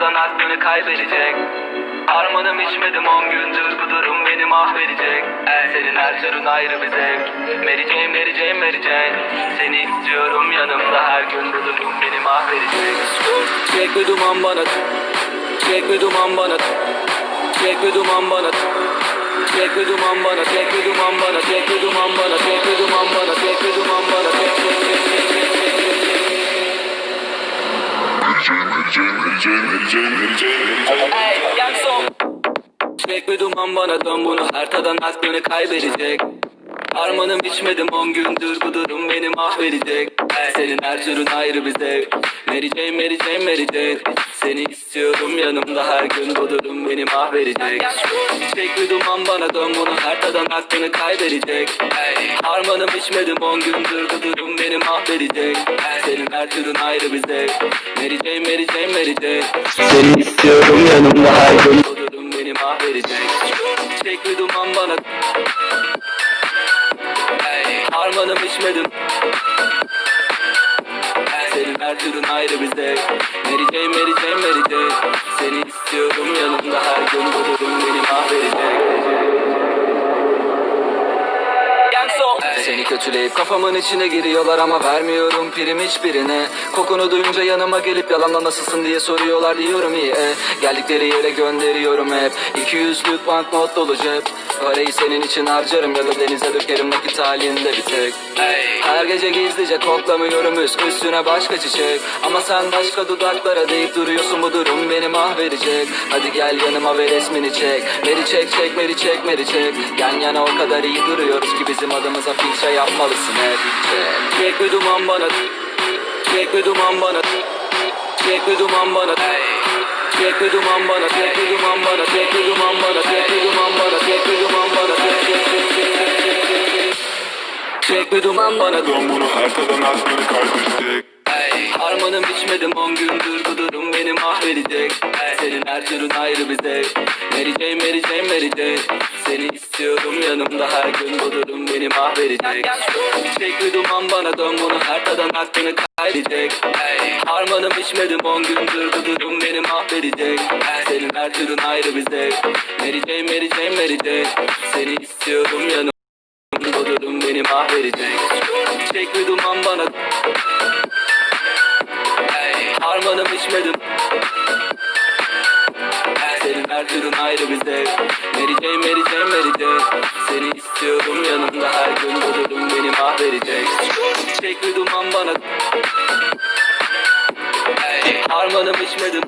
Lan aklını kaybedecek. Harmanım içmedim on gündür bu durum beni mahvedecek. Ey, Senin her türün ayrı bir zevk. Jane, Mary Jane Seni istiyorum yanımda her gün bu durum beni mahvedecek. Çek bir duman bana Çek bir duman bana Çek bir duman bana Çek bir duman bana, çek bir duman bana, çek bir duman bana, çek bir duman bana, çek bir duman bana, çek çek çek çek Ey, Yankson. Çek bir duman bana dön bunu. Her tadan aklını kaybedecek. Harmanım içmedim on gündür bu durum beni mahvedecek. Senin her türün ayrı bir zevk. Mary Jane, Mary Jane, Mary Jane Seni istiyorum yanımda her gün bu durum beni mahvedecek. Çek bir duman bana dön bunu her tadan aklını kaybedecek. Ey, Harmanım içmedim on gündür bu durum beni mahvedecek. Senin her türün ayrı bir zevk Mary Jane, Mary Jane, Mary Jane Seni istiyorum yanımda her gün bu durum beni mahvedecek. Çek bir duman bana Ey, Harmanım içmedim. Senin her türün ayrı bir zevk Mary Jane, Mary Jane kötüleyip kafamın içine giriyorlar ama vermiyorum prim hiçbirine. Kokunu duyunca yanıma gelip yalanla nasılsın diye soruyorlar diyorum iyi e. Geldikleri yere gönderiyorum hep. 200'lük banknot dolu cep. Parayı senin için harcarım ya da denize dökerim nakit halinde bir tek. Her gece gizlice koklamıyorum üst üstüne başka çiçek. Ama sen başka dudaklara deyip duruyorsun bu durum beni mahvedecek. Hadi gel yanıma ve resmini çek. Meri çek çek meri çek meri çek. Yan yana o kadar iyi duruyoruz ki bizim adımıza filtre yapmalısın hep Çek, bir duman bana Çek bir duman bana Çek bir duman bana Çek bir duman bana Çek bir duman bana Çek bir duman bana Çek bir duman bana Çek bir duman bana Çek çek çek çek çek çek çek çek bir duman bana Dön bunu her tadan aklını kaybedecek Ey, Harmanım içmedim on gündür bu durum beni mahvedecek Senin her türün ayrı bir zevk Mary Jane, Mary Jane, Mary Jane Seni istiyorum yanımda her gün bu durum beni mahvedecek. Çek bir duman bana dön. Bunu her tadan aklını kaybedecek. Ey, Harmanım içmedim on gündür bu durum beni mahvedecek. Senin her türün ayrı bir zevk Mary Jane, Mary Jane, Mary Jane Seni istiyorum yanımda bu durum beni mahvedecek. Çek bir duman bana Harmanım içmedim Türün ayrı bir zevk. Mary Jane, Mary Jane, Mary Jane Seni istiyorum yanımda her gün bu durum beni mahvedecek. Çek bir duman bana. Harmanım içmedim